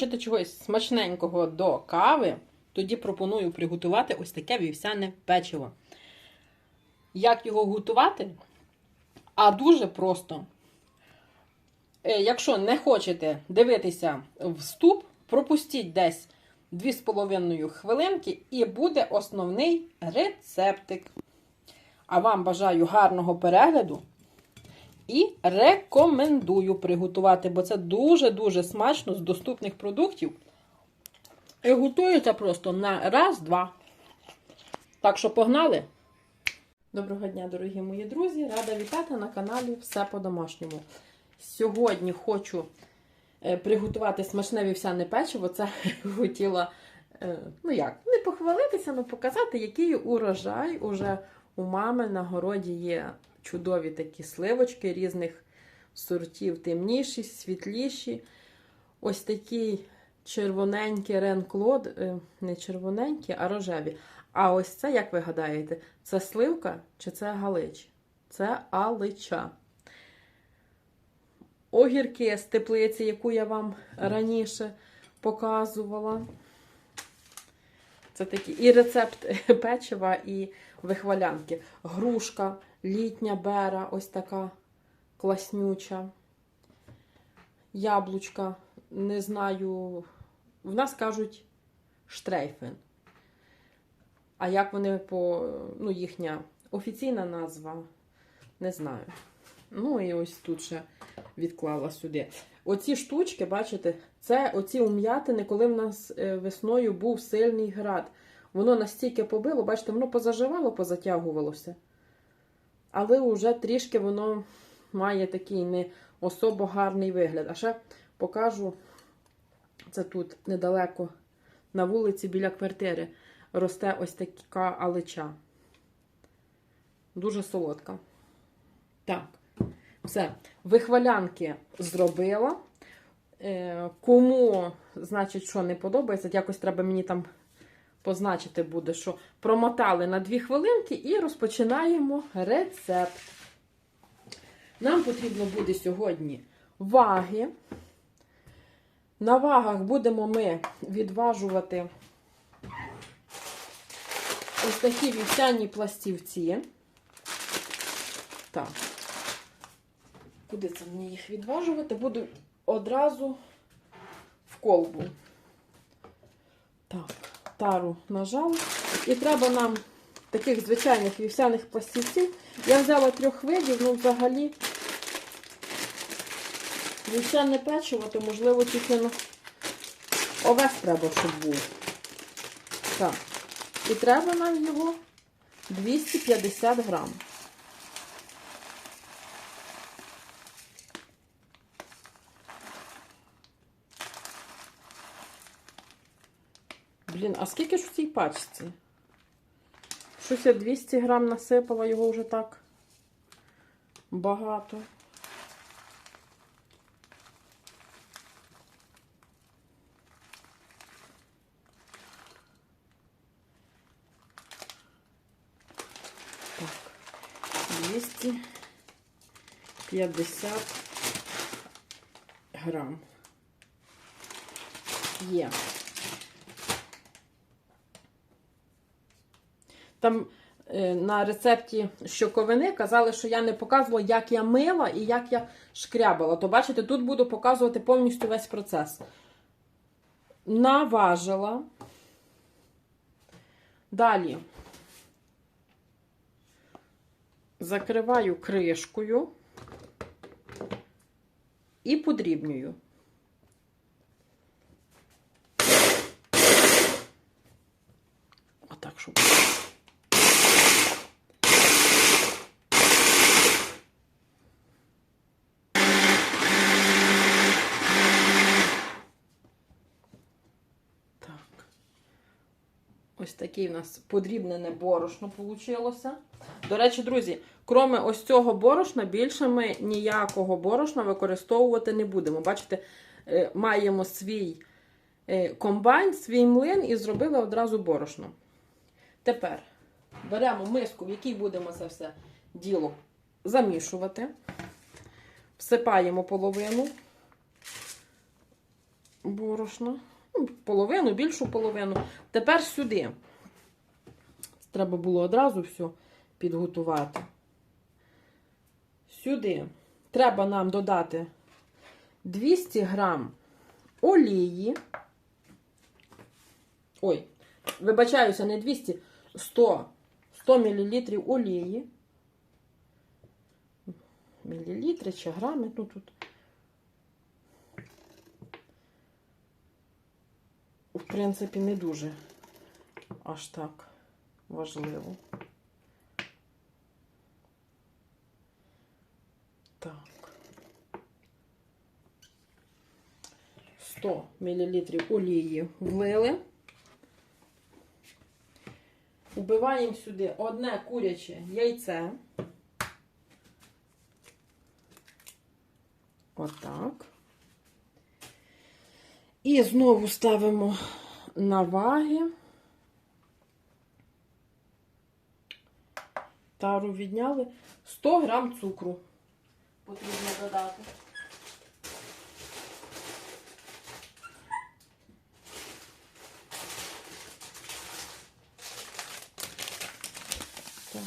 хочете чогось смачненького до кави, тоді пропоную приготувати ось таке вівсяне печиво. Як його готувати? А дуже просто. Е, Якщо не хочете дивитися вступ, пропустіть десь 2,5 хвилинки і буде основний рецептик. А вам бажаю гарного перегляду і рекомендую приготувати, бо це дуже-дуже смачно з доступних продуктів. І готується просто на раз-два. Так що погнали! Доброго дня, дорогі мої друзі! Рада вітати на каналі Все по-домашньому. Сьогодні хочу е, приготувати смачне вівсяне печиво. Це хотіла, е, ну як, не похвалитися, але показати, який урожай уже у мами на городі є чудові такі сливочки різних сортів, темніші, світліші. Ось такі червоненькі ренклод, е, не червоненькі, а рожеві. А ось це, як ви гадаєте, це сливка чи це галич? Це алича. Огірки з теплиці, яку я вам раніше показувала. Це такі і рецепт печива, і вихвалянки. Грушка, літня бера, ось така класнюча. Яблучка, не знаю, в нас кажуть штрейфен. А як вони по, ну, їхня офіційна назва, не знаю. Ну, і ось тут ще відклала сюди. Оці штучки, бачите, це оці ум'ятини, коли в нас е, весною був сильний град. Воно настільки побило, бачите, воно позаживало, позатягувалося. Але вже трішки воно має такий не особо гарний вигляд. А ще покажу, це тут недалеко на вулиці біля квартири росте ось така алича. Дуже солодка. Так, все. Вихвалянки зробила. Е, Кому, значить, що не подобається, якось треба мені там позначити буде, що промотали на 2 хвилинки і розпочинаємо рецепт. Нам потрібно буде сьогодні ваги. На вагах будемо ми відважувати ось такі вівсяні пластівці. Так. Куди це мені їх відважувати? Буду одразу в колбу. Так, тару нажала. І треба нам таких звичайних вівсяних пластівців. Я взяла трьох видів, ну взагалі вівсяне печиво, то можливо тільки на овес треба, щоб був. Так. І треба нам його 250 грам. Блін, а скільки ж в цій пачці? Щось я 200 грам насипала, його вже так багато. Так, 250 грам. Є. Там е, на рецепті щоковини казали, що я не показувала, як я мила і як я шкрябала. То бачите, тут буду показувати повністю весь процес. Наважила. Далі закриваю кришкою і подрібнюю. Отак, щоб. Так. Ось такий у нас подрібнене борошно вийшло. До речі, друзі, кроме ось цього борошна, більше ми ніякого борошна використовувати не будемо. Бачите, е, маємо свій е, комбайн, свій млин і зробили одразу борошно. Тепер беремо миску, в якій будемо це все діло замішувати. Всипаємо половину. борошна. Ну, половину, більшу половину. Тепер сюди. Треба було одразу все підготувати. Сюди треба нам додати 200 грам олії. Ой, вибачаюся, не 200, 100, 100 мл олії. Мілілітри чи грами, ну тут. В принципі, не дуже аж так важливо. Так. 100 мл олії влили. Вбиваємо сюди одне куряче яйце. Отак. І знову ставимо на ваги. Тару відняли 100 грам цукру. Потрібно додати. Так.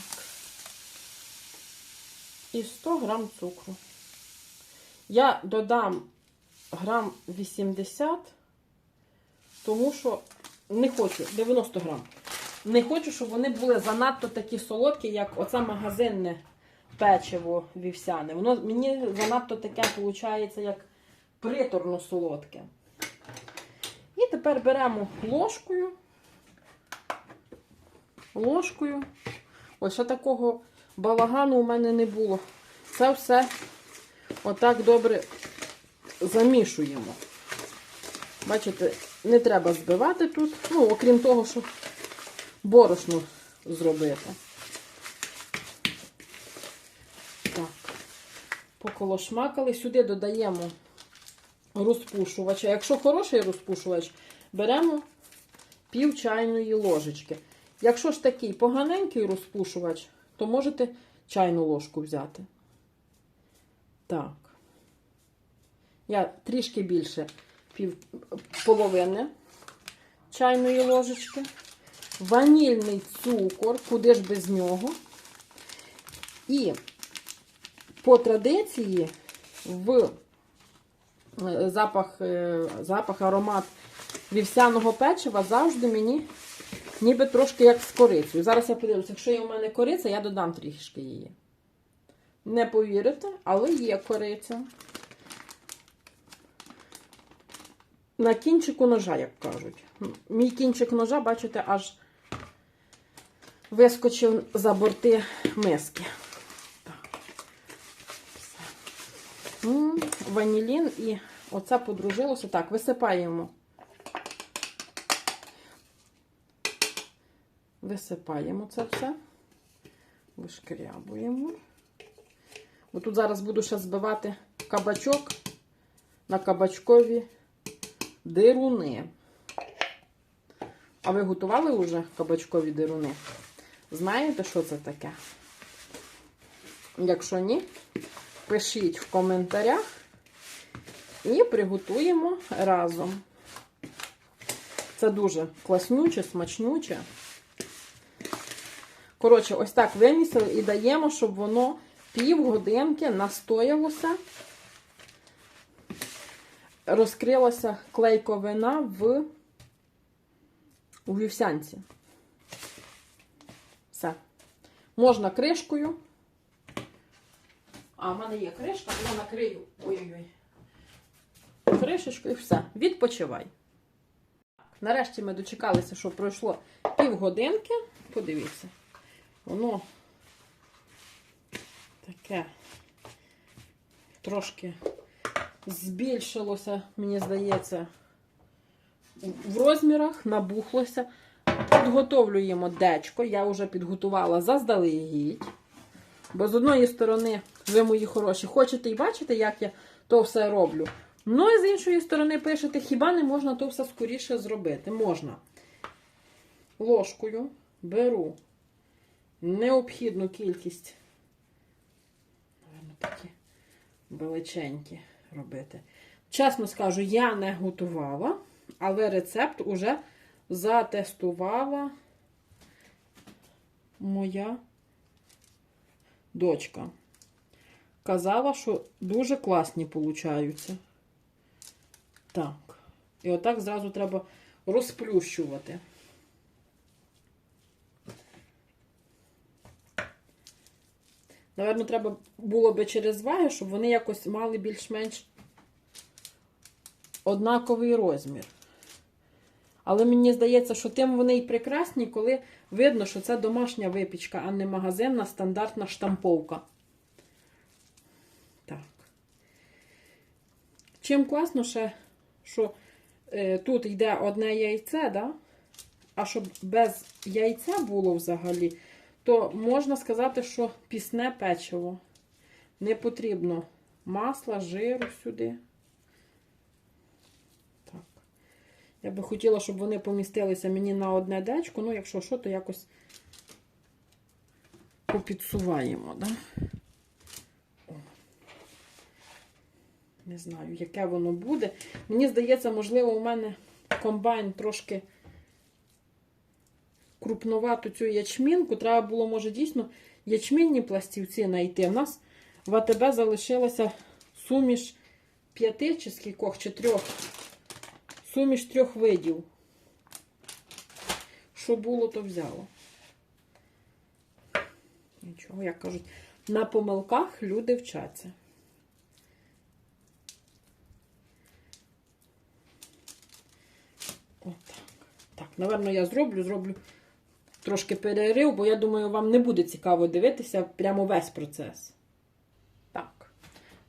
І 100 грам цукру. Я додам грам 80, тому що не хочу, 90 грам. Не хочу, щоб вони були занадто такі солодкі, як оце магазинне печиво вівсяне. Воно мені занадто таке виходить, як приторно солодке. І тепер беремо ложкою. Ложкою. Ось такого балагану у мене не було. Це все отак добре замішуємо. Бачите, не треба збивати тут, ну, окрім того, що борошно зробити. Так, поколошмакали. Сюди додаємо розпушувач. Якщо хороший розпушувач, беремо пів чайної ложечки. Якщо ж такий поганенький розпушувач, то можете чайну ложку взяти. Так. Я трішки більше пів половини чайної ложечки. Ванільний цукор, куди ж без нього. І по традиції в е, запах, е, запах аромат вівсяного печива завжди мені ніби трошки як з корицею. Зараз я подивлюся, якщо є у мене кориця, я додам трішки її. Не повірите, але є кориця. На кінчику ножа, як кажуть. Мій кінчик ножа, бачите, аж вискочив за борти миски. Так. Все. М, Ванілін і оце подружилося. Так, висипаємо. Висипаємо це все. Вишкрябуємо. Бо тут зараз буду ще збивати кабачок на кабачкові дируни. А ви готували вже кабачкові дируни? Знаєте, що це таке? Якщо ні, пишіть в коментарях і приготуємо разом. Це дуже класнюче, смачнюче. Коротше, ось так вимісили і даємо, щоб воно півгодинки настоялося, розкрилася клейковина в у вівсянці. Можна кришкою. А, в мене є кришка, я накрию. Ой-ой-ой. Кришечкою і все. Відпочивай. Нарешті ми дочекалися, що пройшло півгодинки. Подивіться. Воно таке трошки збільшилося, мені здається, в розмірах, набухлося. Підготовлюємо дечко. Я вже підготувала заздалегідь. Бо з одної сторони, ви мої хороші, хочете і бачите, як я то все роблю. Ну і з іншої сторони пишете, хіба не можна то все скоріше зробити? Можна. Ложкою беру необхідну кількість, такі величенькі робити. Чесно скажу, я не готувала, але рецепт уже затестувала моя дочка. Казала, що дуже класні получаються. Так. І отак зразу треба розплющувати. Наверно, треба було би через ваги, щоб вони якось мали більш-менш однаковий розмір. Але мені здається, що тим вони і прекрасні, коли видно, що це домашня випічка, а не магазинна стандартна штамповка. Так. Чим класно ще, що е, тут йде одне яйце, да? а щоб без яйця було взагалі, то можна сказати, що пісне печиво. Не потрібно масла, жиру сюди. Так. Я би хотіла, щоб вони помістилися мені на одне дечко. Ну, якщо що, то якось попідсуваємо, да? О. Не знаю, яке воно буде. Мені здається, можливо, у мене комбайн трошки крупновату цю ячмінку. Треба було, може, дійсно ячмінні пластівці знайти. У нас в АТБ залишилася суміш п'яти чи скількох, чи трьох. Суміш трьох видів. Що було, то взяло. Нічого, як кажуть, на помилках люди вчаться. Отак. Так, напевно, я зроблю, зроблю трошки перерив, бо я думаю, вам не буде цікаво дивитися прямо весь процес. Так,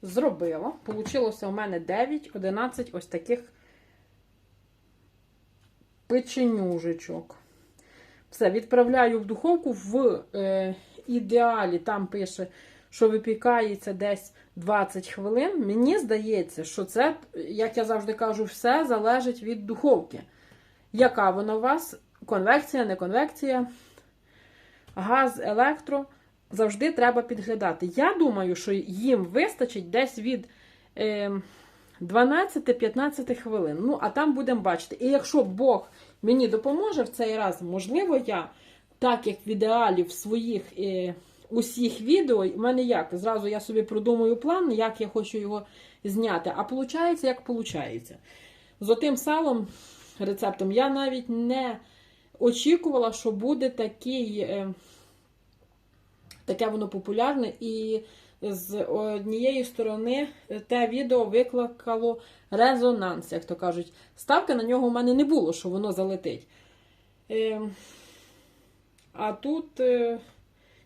зробила. Получилося у мене 9-11 ось таких печенюжечок. Все, відправляю в духовку в е, ідеалі, там пише, що випікається десь 20 хвилин. Мені здається, що це, як я завжди кажу, все залежить від духовки. Яка вона у вас? Конвекція, не конвекція, газ, електро. Завжди треба підглядати. Я думаю, що їм вистачить десь від е, 12-15 хвилин. Ну, а там будемо бачити. І якщо Бог мені допоможе в цей раз, можливо, я, так як в ідеалі в своїх е, усіх відео, у мене як? Зразу я собі продумую план, як я хочу його зняти. А виходить, як виходить. З отим салом рецептом я навіть не очікувала, що буде такий, е, таке воно популярне. І з однієї сторони те відео викликало резонанс, як то кажуть. Ставки на нього у мене не було, що воно залетить. Е, а тут, е,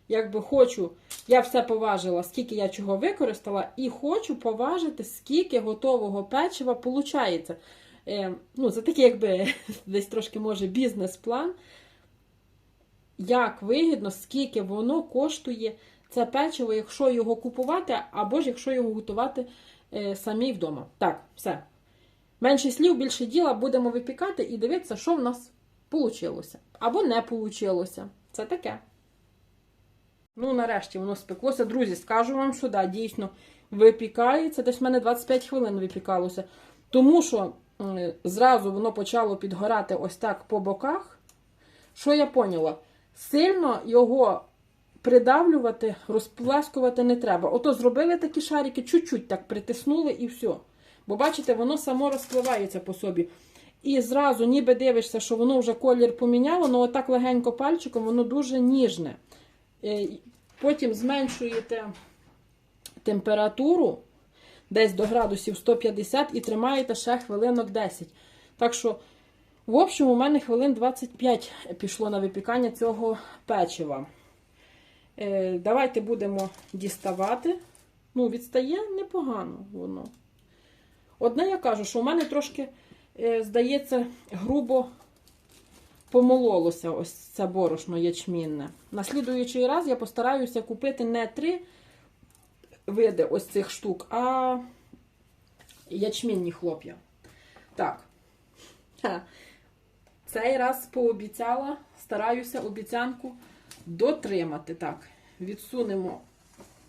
якби хочу, я все поважила, скільки я чого використала, і хочу поважити, скільки готового печива виходить. Е, ну, це такий, якби десь трошки може бізнес-план. Як вигідно, скільки воно коштує це печиво, якщо його купувати, або ж якщо його готувати е, самі вдома. Так, все. Менше слів, більше діла, будемо випікати і дивитися, що в нас вийшло. Або не вийшло. Це таке. Ну, нарешті воно спеклося. Друзі, скажу вам, що да, дійсно випікається. Десь в мене 25 хвилин випікалося. Тому що е, зразу воно почало підгорати ось так по боках. Що я поняла? Сильно його придавлювати, розплескувати не треба. Ото зробили такі шарики, чуть-чуть так притиснули і все. Бо, бачите, воно само розпливається по собі. І зразу, ніби дивишся, що воно вже колір поміняло, але отак легенько пальчиком, воно дуже ніжне. Е, Потім зменшуєте температуру десь до градусів 150 і тримаєте ще хвилинок 10. Так що, в общем, у мене хвилин 25 пішло на випікання цього печива. Е, Давайте будемо діставати. Ну, відстає непогано воно. Одне я кажу, що у мене трошки, е, здається, грубо помололося ось це борошно ячмінне. На слідуючий раз я постараюся купити не три види ось цих штук, а ячмінні хлоп'я. Так. Цей раз пообіцяла, стараюся обіцянку дотримати. Так, відсунемо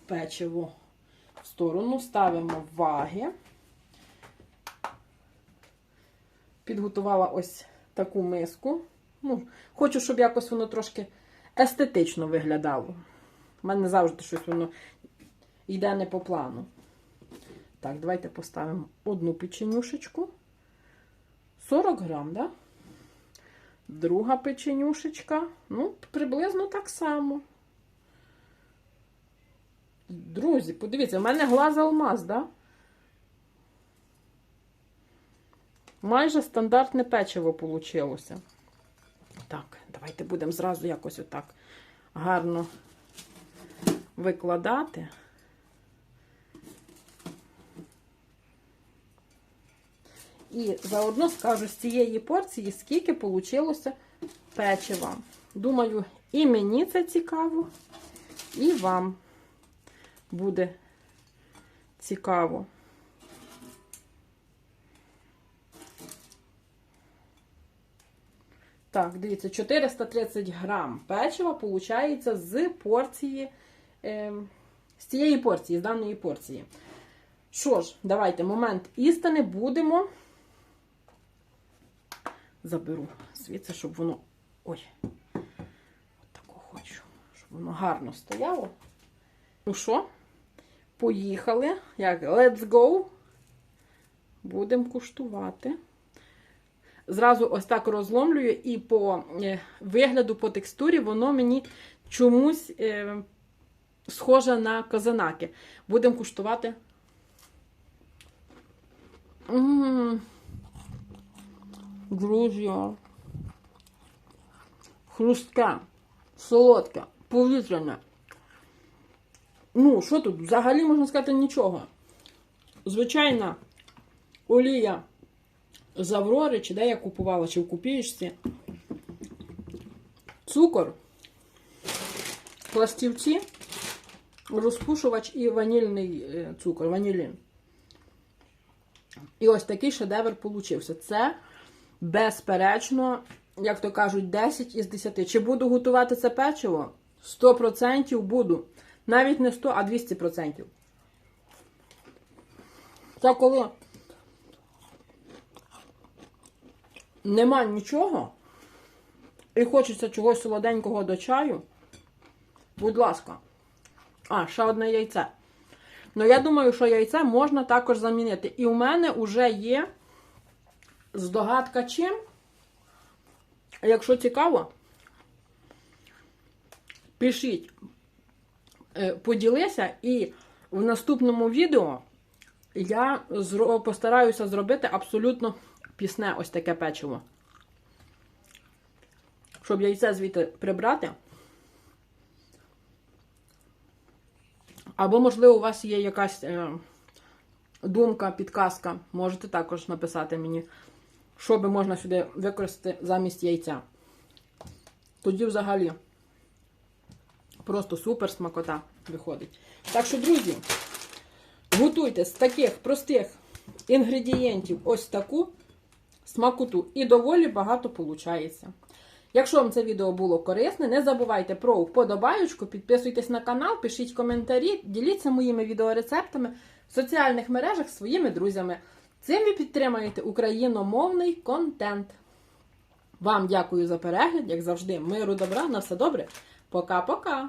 печиво в сторону, ставимо ваги. підготувала ось таку миску. Ну, хочу, щоб якось воно трошки естетично виглядало. У мене завжди щось воно йде не по плану. Так, давайте поставимо одну печенюшечку. 40 грам, да? Друга печенюшечка. Ну, приблизно так само. Друзі, подивіться, в мене глаз алмаз, да? Майже стандартне печиво вийшло. Так, давайте будемо зразу якось отак гарно викладати. І заодно скажу з цієї порції, скільки вийшло печива. Думаю, і мені це цікаво, і вам буде цікаво. Так, дивіться, 430 грам печива виходить з порції, е, з цієї порції, з даної порції. Що ж, давайте момент істини будемо. Заберу звідси, щоб воно. Ой, от таку хочу, щоб воно гарно стояло. Ну що, поїхали. Як let's go. Будемо куштувати. Зразу ось так розломлюю, і по е, вигляду, по текстурі, воно мені чомусь е, схоже на казанаки. Будемо куштувати. Ммм. Друзі. Хрустке, солодке, повітряне. Ну, що тут? Взагалі можна сказати нічого. Звичайна олія з Аврори, чи де я купувала, чи в купієчці. Цукор, пластівці, розпушувач і ванільний е, цукор, ванілін. І ось такий шедевр получився. Це, безперечно, як то кажуть, 10 із 10. Чи буду готувати це печиво? 100% буду. Навіть не 100, а 200%. Це коли нема нічого і хочеться чогось солоденького до чаю, будь ласка. А, ще одне яйце. Ну, я думаю, що яйце можна також замінити. І у мене вже є здогадка чим. Якщо цікаво, пишіть, е, поділися, і в наступному відео я постараюся зробити абсолютно пісне ось таке печиво. Щоб яйце звідти прибрати. Або, можливо, у вас є якась е, думка, підказка. Можете також написати мені, що би можна сюди використати замість яйця. Тоді взагалі просто супер смакота виходить. Так що, друзі, готуйте з таких простих інгредієнтів ось таку смакоту. І доволі багато виходить. Якщо вам це відео було корисне, не забувайте про вподобаючку, підписуйтесь на канал, пишіть коментарі, діліться моїми відеорецептами в соціальних мережах своїми друзями. Цим ви підтримуєте україномовний контент. Вам дякую за перегляд, як завжди, миру, добра, на все добре. Пока-пока!